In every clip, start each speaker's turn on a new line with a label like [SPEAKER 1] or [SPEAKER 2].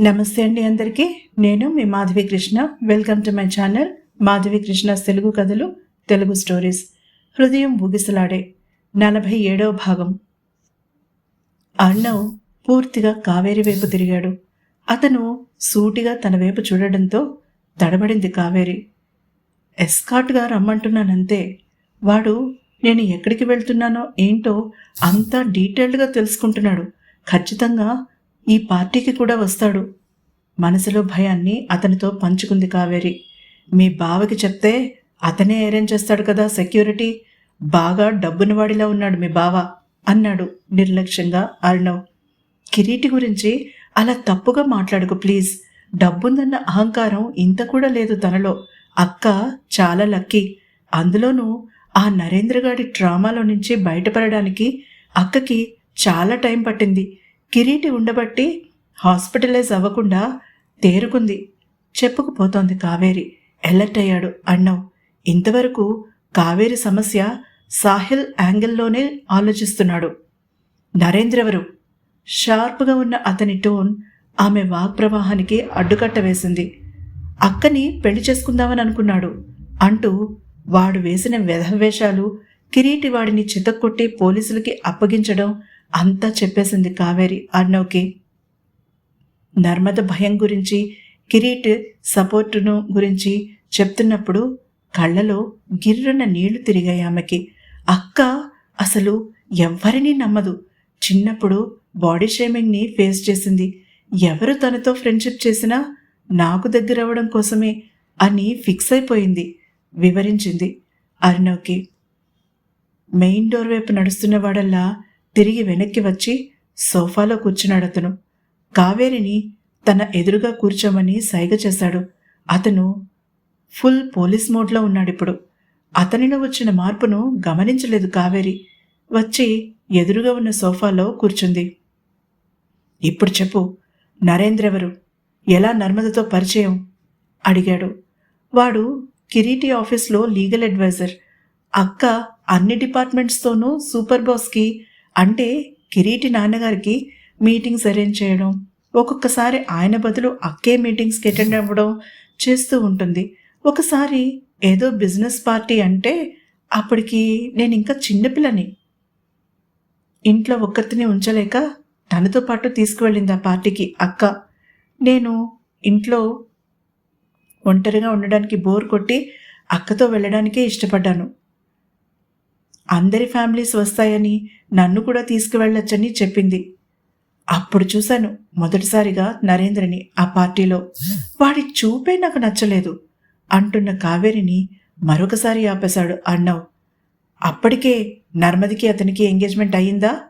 [SPEAKER 1] నమస్తే అండి అందరికీ. నేను మీ Madhavi Krishna. Welcome to my channel Madhavi Krishna Telugu కథలు తెలుగు స్టోరీస్ హృదయం ఊగిసలాడే నలభై ఏడవ భాగం. అర్ణవ్ పూర్తిగా కావేరి వైపు తిరిగాడు. అతను సూటిగా తన వైపు చూడడంతో తడబడింది కావేరి. ఎస్కాట్గా రమ్మంటున్నానంతే. వాడు నేను ఎక్కడికి వెళ్తున్నానో ఏంటో అంతా డీటెయిల్డ్గా తెలుసుకుంటున్నాడు. ఖచ్చితంగా ఈ పార్టీకి కూడా వస్తాడు. మనసులో భయాన్ని అతనితో పంచుకుంది కావేరి. మీ బావకి చెప్తే అతనే అరేంజ్ చేస్తాడు కదా సెక్యూరిటీ బాగా డబ్బునవాడిలా ఉన్నాడు మీ బావ అన్నాడు నిర్లక్ష్యంగా అర్ణవ్. కిరీటి గురించి అలా తప్పుగా మాట్లాడుకు ప్లీజ్ డబ్బుందన్న అహంకారం ఇంత కూడా లేదు తనలో. అక్క చాలా లక్కీ అందులోనూ ఆ నరేంద్రగాడి డ్రామాలో నుంచి బయటపడడానికి అక్కకి చాలా టైం పట్టింది. కిరీటి ఉండబట్టి హాస్పిటలైజ్ అవ్వకుండా తేరుకుంది. చెప్పుకుపోతోంది కావేరి. ఎలర్ట్ అయ్యాడు అన్నావు ఇంతవరకు కావేరి సమస్య సాహిల్ యాంగిల్లోనే ఆలోచిస్తున్నాడు. నరేంద్రెవరు షార్ప్గా ఉన్న అతని టోన్ ఆమె వాగ్ప్రవాహానికి అడ్డుకట్ట వేసింది అక్కని పెళ్ళి చేసుకుందామని అనుకున్నాడు. అంటూ వాడు వేసిన వేషాలు కిరీటి వాడిని చితక్కొట్టి పోలీసులకి అప్పగించడం అంతా చెప్పేసింది కావేరి అర్ణవ్కి. నర్మద భయం గురించి కిరీట్ సపోర్టును గురించి చెప్తున్నప్పుడు కళ్ళలో గిర్రన నీళ్ళు తిరిగాయి ఆమెకి. అక్క అసలు ఎవ్వరినీ నమ్మదు. చిన్నప్పుడు బాడీ షేమింగ్ని ఫేస్ చేసింది. ఎవరు తనతో ఫ్రెండ్షిప్ చేసినా నాకు దగ్గర అవ్వడం కోసమే అని ఫిక్స్ అయిపోయింది వివరించింది అర్ణవ్కి. మెయిన్ డోర్ వైపు నడుస్తున్నవాడల్లా తిరిగి వెనక్కి వచ్చి సోఫాలో కూర్చున్నాడు అతను. కావేరిని తన ఎదురుగా కూర్చోమని సైగ చేశాడు. అతను ఫుల్ పోలీస్ మోడ్లో ఉన్నాడిప్పుడు. అతనిలో వచ్చిన మార్పును గమనించలేదు కావేరి. వచ్చి ఎదురుగా ఉన్న సోఫాలో కూర్చుంది. ఇప్పుడు చెప్పు నరేంద్ర ఎవరు? ఎలా నర్మదతో పరిచయం? అడిగాడు. వాడు కిరీటి ఆఫీస్లో లీగల్ అడ్వైజర్. అక్క అన్ని డిపార్ట్మెంట్స్తోనూ సూపర్ బాస్కి అంటే కిరీటి నాన్నగారికి మీటింగ్స్ అరేంజ్ చేయడం ఒక్కొక్కసారి ఆయన బదులు అక్కే మీటింగ్స్కి అటెండ్ అవ్వడం చేస్తూ ఉంటుంది. ఒకసారి ఏదో బిజినెస్ పార్టీ అంటే అప్పటికి నేను ఇంకా చిన్నపిల్లని ఇంట్లో ఒక్కరిని ఉంచలేక తనతో పాటు తీసుకువెళ్ళింది ఆ పార్టీకి అక్క. నేను ఇంట్లో ఒంటరిగా ఉండడానికి బోర్ కొట్టి అక్కతో వెళ్ళడానికే ఇష్టపడ్డాను. అందరి ఫ్యామిలీస్ వస్తాయని నన్ను కూడా తీసుకువెళ్ళొచ్చని చెప్పింది. అప్పుడు చూశాను మొదటిసారిగా నరేంద్రని ఆ పార్టీలో. వాడి చూపే నాకు నచ్చలేదు అంటున్న కావేరిని మరొకసారి ఆపేశాడు అన్నవ్ అప్పటికే నర్మదికి అతనికి ఎంగేజ్మెంట్ అయ్యిందా?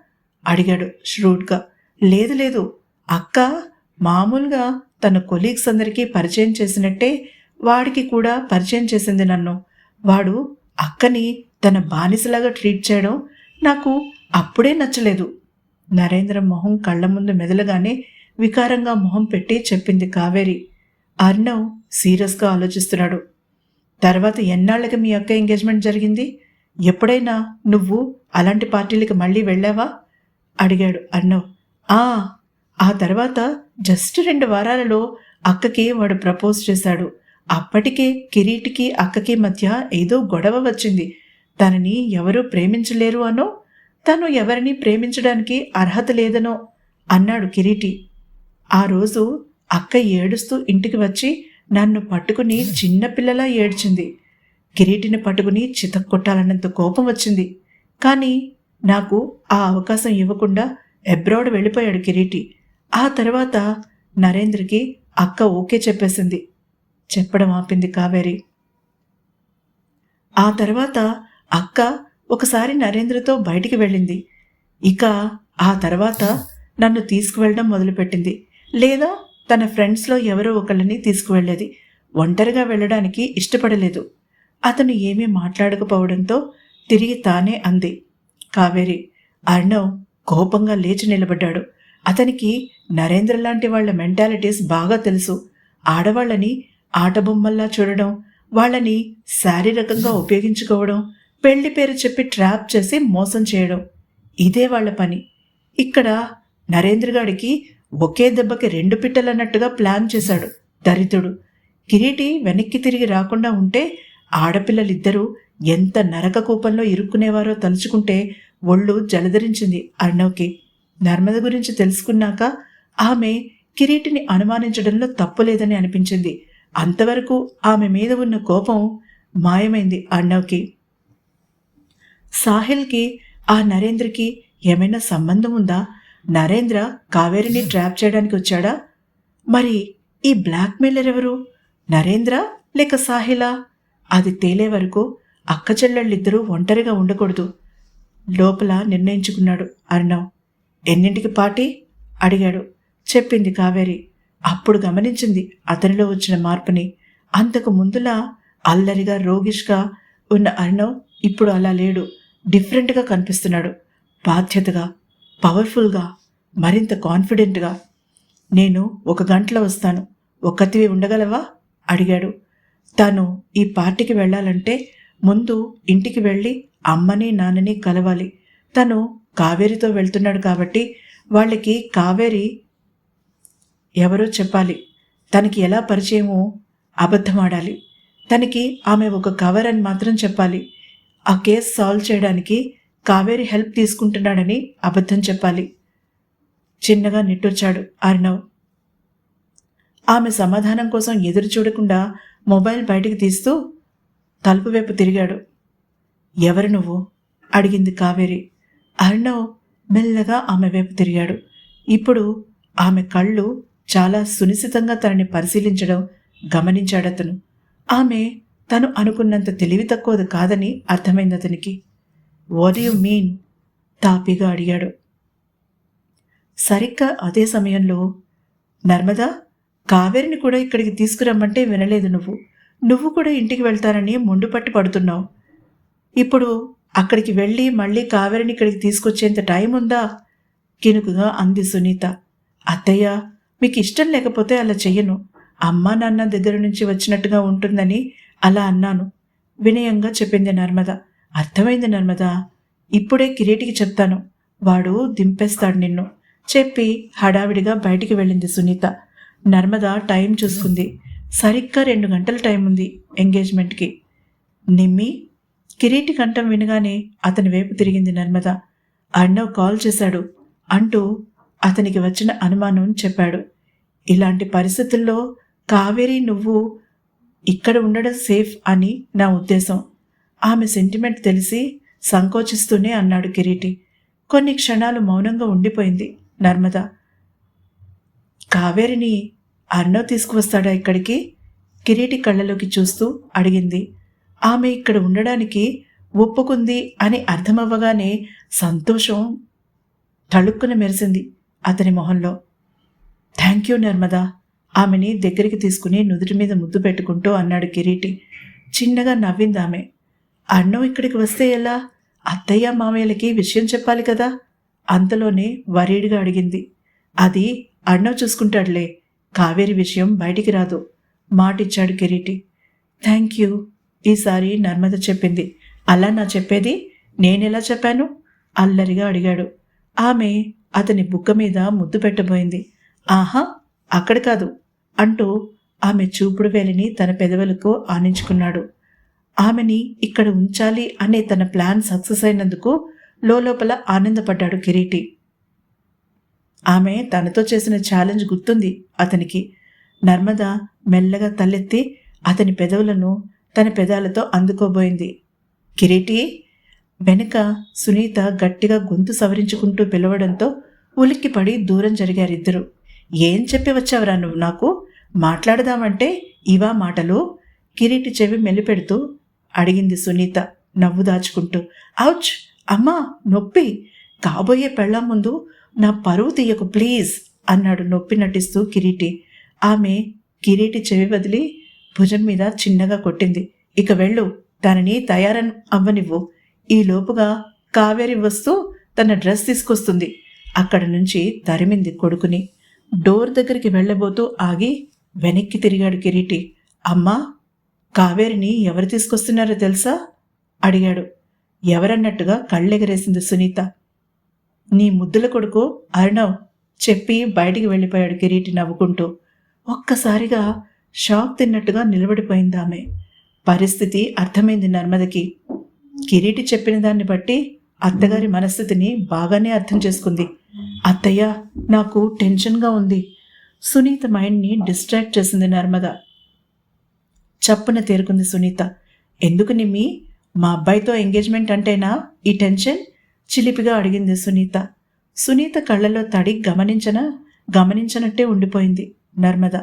[SPEAKER 1] అడిగాడు ష్రూడ్గా. లేదు లేదు అక్క మామూలుగా తన కొలీగ్స్ అందరికీ పరిచయం చేసినట్టే వాడికి కూడా పరిచయం చేసింది నన్ను. వాడు అక్కని తన బానిసలాగా ట్రీట్ చేయడం నాకు అప్పుడే నచ్చలేదు. నరేంద్ర మొహం కళ్ళ ముందు మెదలగానే వికారంగా మొహం పెట్టి చెప్పింది కావేరి. అర్ణవ్ సీరియస్గా ఆలోచిస్తున్నాడు. తర్వాత ఎన్నాళ్ళకి మీ అక్క ఎంగేజ్మెంట్ జరిగింది? ఎప్పుడైనా నువ్వు అలాంటి పార్టీలకి మళ్ళీ వెళ్ళావా? అడిగాడు అర్ణవ్ ఆ ఆ తర్వాత జస్ట్ రెండు వారాలలో అక్కకి వాడు ప్రపోజ్ చేశాడు. అప్పటికే కిరీటికి అక్కకి మధ్య ఏదో గొడవ వచ్చింది. తనని ఎవరూ ప్రేమించలేరు అనో తను ఎవరిని ప్రేమించడానికి అర్హత లేదనో అన్నాడు కిరీటి. ఆ రోజు అక్క ఏడుస్తూ ఇంటికి వచ్చి నన్ను పట్టుకుని చిన్నపిల్లలా ఏడ్చింది. కిరీటిని పట్టుకుని చితక్కొట్టాలన్నంత కోపం వచ్చింది. కానీ నాకు ఆ అవకాశం ఇవ్వకుండా అబ్రాడ్ వెళ్ళిపోయాడు కిరీటి. ఆ తర్వాత నరేంద్రకి అక్క ఓకే చెప్పేసింది. చెప్పడం ఆపింది కావేరి. ఆ తర్వాత అక్క ఒకసారి నరేంద్రతో బయటికి వెళ్ళింది. ఇక ఆ తర్వాత నన్ను తీసుకువెళ్ళడం మొదలుపెట్టింది. లేదా తన ఫ్రెండ్స్లో ఎవరో ఒకళ్ళని తీసుకువెళ్ళేది. ఒంటరిగా వెళ్ళడానికి ఇష్టపడలేదు. అతను ఏమీ మాట్లాడకపోవడంతో తిరిగి తానే అంది. కావేరి అర్ణవ్ కోపంగా లేచి నిలబడ్డాడు. అతనికి నరేంద్ర లాంటి వాళ్ళ మెంటాలిటీస్ బాగా తెలుసు. ఆడవాళ్ళని ఆటబొమ్మల్లా చూడడం వాళ్ళని శారీరకంగా ఉపయోగించుకోవడం పెళ్ళి పేరు చెప్పి ట్రాప్ చేసి మోసం చేయడం ఇదే వాళ్ళ పని. ఇక్కడ నరేంద్ర గాడికి ఒకే దెబ్బకి రెండు పిట్టలన్నట్టుగా ప్లాన్ చేశాడు దరిద్రుడు. కిరీటి వెనక్కి తిరిగి రాకుండా ఉంటే ఆడపిల్లలిద్దరూ ఎంత నరక కూపంలో ఇరుక్కునేవారో తలుచుకుంటే ఒళ్ళు జలధరించింది అర్ణవ్కి. నర్మద గురించి తెలుసుకున్నాక ఆమె కిరీటిని అనుమానించడంలో తప్పులేదని అనిపించింది. అంతవరకు ఆమె మీద ఉన్న కోపం మాయమైంది అర్ణవ్కి. సాహిల్కి ఆ నరేంద్రకి ఏమైనా సంబంధం ఉందా? నరేంద్ర కావేరిని ట్రాప్ చేయడానికి వచ్చాడా? మరి ఈ బ్లాక్మెయిలర్ ఎవరు? నరేంద్ర లేక సాహిలా? అది తేలే వరకు అక్క చెల్లెళ్ళిద్దరూ ఒంటరిగా ఉండకూడదు. లోపల నిర్ణయించుకున్నాడు అర్ణవ్ ఎన్నింటికి పాటి అడిగాడు. చెప్పింది కావేరి. అప్పుడు గమనించింది అతనిలో వచ్చిన మార్పుని. అంతకు ముందులా అల్లరిగా రోగిష్గా ఉన్న అర్ణవ్ ఇప్పుడు అలా లేడు. డిఫరెంట్గా కనిపిస్తున్నాడు. బాధ్యతగా పవర్ఫుల్గా మరింత కాన్ఫిడెంట్గా. నేను ఒక గంటలో వస్తాను. ఒక్కతివి ఉండగలవా? అడిగాడు. తాను ఈ పార్టీకి వెళ్ళాలంటే ముందు ఇంటికి వెళ్ళి అమ్మని నాన్నని కలవాలి. తను కావేరితో వెళ్తున్నాడు కాబట్టి వాళ్ళకి కావేరి ఎవరో చెప్పాలి. తనకి ఎలా పరిచయమో అబద్ధమాడాలి. తనకి ఆమె ఒక కవర్ అని మాత్రం చెప్పాలి. ఆ కేసు సాల్వ్ చేయడానికి కావేరి హెల్ప్ తీసుకుంటున్నాడని అబద్ధం చెప్పాలి. చిన్నగా నిట్టొచ్చాడు అర్ణవ్. ఆమె సమాధానం కోసం ఎదురు చూడకుండా మొబైల్ బయటికి తీస్తూ తలుపు వైపు తిరిగాడు. ఎవరు నువ్వు? అడిగింది కావేరి. అర్ణవ్ మెల్లగా ఆమె వైపు తిరిగాడు. ఇప్పుడు ఆమె కళ్ళు చాలా సునిశితంగా తనని పరిశీలించడం గమనించాడతను. ఆమె తను అనుకున్నంత తెలివి తక్కువది కాదని అర్థమైంది అతనికి. వాట్ యు మీన్ తాపిగా అడిగాడు. సరిగ్గా అదే సమయంలో నర్మదా కావేరిని కూడా ఇక్కడికి తీసుకురమ్మంటే వినలేదు నువ్వు. నువ్వు కూడా ఇంటికి వెళ్తానని మొండుపట్టు పడుతున్నావు. ఇప్పుడు అక్కడికి వెళ్ళి మళ్ళీ కావేరిని ఇక్కడికి తీసుకొచ్చేంత టైం ఉందా? కినుకుగా అంది సునీత. అత్తయ్య మీకు ఇష్టం లేకపోతే అలా చెయ్యను. అమ్మా నాన్న దగ్గర నుంచి వచ్చినట్టుగా ఉంటుందని అలా అన్నాను. వినయంగా చెప్పింది నర్మద. అర్థమైంది నర్మద. ఇప్పుడే కిరీటికి చెప్తాను. వాడు దింపేస్తాడు నిన్ను. చెప్పి హడావిడిగా బయటికి వెళ్ళింది సునీత. నర్మద టైం చూసుకుంది. సరిగ్గా రెండు గంటల టైం ఉంది ఎంగేజ్మెంట్కి. నిమ్మి? కిరీటి కంఠం వినగానే అతని వైపు తిరిగింది నర్మద. అన్నవ్ కాల్ చేశాడు. అంటూ అతనికి వచ్చిన అనుమానం చెప్పాడు. ఇలాంటి పరిస్థితుల్లో కావేరి నువ్వు ఇక్కడ ఉండడం సేఫ్ అని నా ఉద్దేశం. ఆమె సెంటిమెంట్ తెలిసి సంకోచిస్తూనే అన్నాడు కిరీటి. కొన్ని క్షణాలు మౌనంగా ఉండిపోయింది నర్మద. కావేరిని అర్ణవ్ తీసుకువస్తాడా ఇక్కడికి? కిరీటి కళ్ళలోకి చూస్తూ అడిగింది. ఆమె ఇక్కడ ఉండడానికి ఒప్పుకుంది అని అర్థమవ్వగానే సంతోషం తళుక్కున మెరిసింది అతని మొహంలో. Thank you Narmada. ఆమెని దగ్గరికి తీసుకుని నుదుటి మీద ముద్దు పెట్టుకుంటూ అన్నాడు కిరీటి. చిన్నగా నవ్వింది ఆమె. అన్నం ఇక్కడికి వస్తే ఎలా? అత్తయ్య మామయ్యలకి విషయం చెప్పాలి కదా? అంతలోనే వరీడిగా అడిగింది. అది అన్నం చూసుకుంటాడులే. కావేరి విషయం బయటికి రాదు. మాటిచ్చాడు కిరీటి. Thank you. ఈసారి నర్మద చెప్పింది. అలా నా చెప్పేది నేనెలా చెప్పాను? అల్లరిగా అడిగాడు. ఆమె అతని బుక్క మీద ముద్దు పెట్టబోయింది. ఆహా అక్కడ కాదు. అంటూ ఆమె చూపుడు వేలిని తన పెదవులకు ఆనించుకున్నాడు. ఆమెని ఇక్కడ ఉంచాలి అనే తన ప్లాన్ సక్సెస్ అయినందుకు లోపల ఆనందపడ్డాడు కిరీటి. ఆమె తనతో చేసిన ఛాలెంజ్ గుర్తుంది అతనికి. నర్మద మెల్లగా తలెత్తి అతని పెదవులను తన పెదాలతో అందుకోబోయింది. కిరీటి వెనుక సునీత గట్టిగా గొంతు సవరించుకుంటూ పిలవడంతో ఉలిక్కిపడి దూరం జరిగారిద్దరు ఏం చెప్పి వచ్చావురా నువ్వు నాకు? మాట్లాడదామంటే ఇవా మాటలు? కిరీటి చెవి మెలిపెడుతూ అడిగింది సునీత నవ్వు దాచుకుంటూ. ఔచ్! అమ్మా నొప్పి! కాబోయే పెళ్ళం ముందు నా పరువు తీయకు ప్లీజ్ అన్నాడు నొప్పి నటిస్తూ కిరీటి. ఆమె కిరీటి చెవి వదిలి భుజం మీద చిన్నగా కొట్టింది. ఇక వెళ్ళు తనని తయారన్ అవ్వనివ్వు. ఈ లోపుగా కావేరి వస్తూ తన డ్రెస్ తీసుకొస్తుంది. అక్కడ నుంచి తరిమింది కొడుకుని. డోర్ దగ్గరికి వెళ్ళబోతూ ఆగి వెనక్కి తిరిగాడు కిరీటి. అమ్మా కావేరిని ఎవరు తీసుకొస్తున్నారో తెలుసా? అడిగాడు. ఎవరన్నట్టుగా కళ్ళెగరేసింది సునీత. నీ ముద్దుల కొడుకు అర్ణవ్ చెప్పి బయటికి వెళ్ళిపోయాడు కిరీటి నవ్వుకుంటూ. ఒక్కసారిగా షాక్ తిన్నట్టుగా నిలబడిపోయింది ఆమె. పరిస్థితి అర్థమైంది నర్మదకి. కిరీటి చెప్పిన దాన్ని బట్టి అత్తగారి మనస్థితిని బాగానే అర్థం చేసుకుంది. అత్తయ్య నాకు టెన్షన్గా ఉంది. సునీత మైండ్ని డిస్ట్రాక్ట్ చేసింది నర్మద. చప్పున తేరుకుంది సునీత. ఎందుకు నిమ్మి? మా అబ్బాయితో ఎంగేజ్మెంట్ అంటేనా ఈ టెన్షన్? చిలిపిగా అడిగింది సునీత. సునీత కళ్ళలో తడి గమనించన గమనించనట్టే ఉండిపోయింది నర్మద.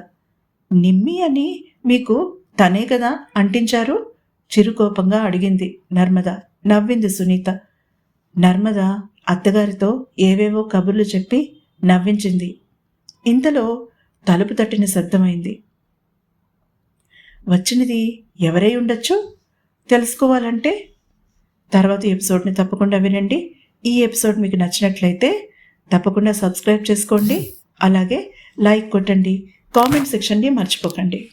[SPEAKER 1] నిమ్మి అని మీకు తనే కదా అంటించారు? చిరుకోపంగా అడిగింది నర్మద. నవ్వింది సునీత. నర్మద అత్తగారితో ఏవేవో కబుర్లు చెప్పి నవ్వించింది. ఇంతలో తలుపు తట్టిన శబ్దమైంది. వచ్చినది ఎవరై ఉండొచ్చు? తెలుసుకోవాలంటే? తర్వాత ఎపిసోడ్ని తప్పకుండా వినండి. ఈ ఎపిసోడ్ మీకు నచ్చినట్లయితే తప్పకుండా సబ్స్క్రైబ్ చేసుకోండి. అలాగే లైక్ కొట్టండి. కామెంట్ సెక్షన్ని మర్చిపోకండి.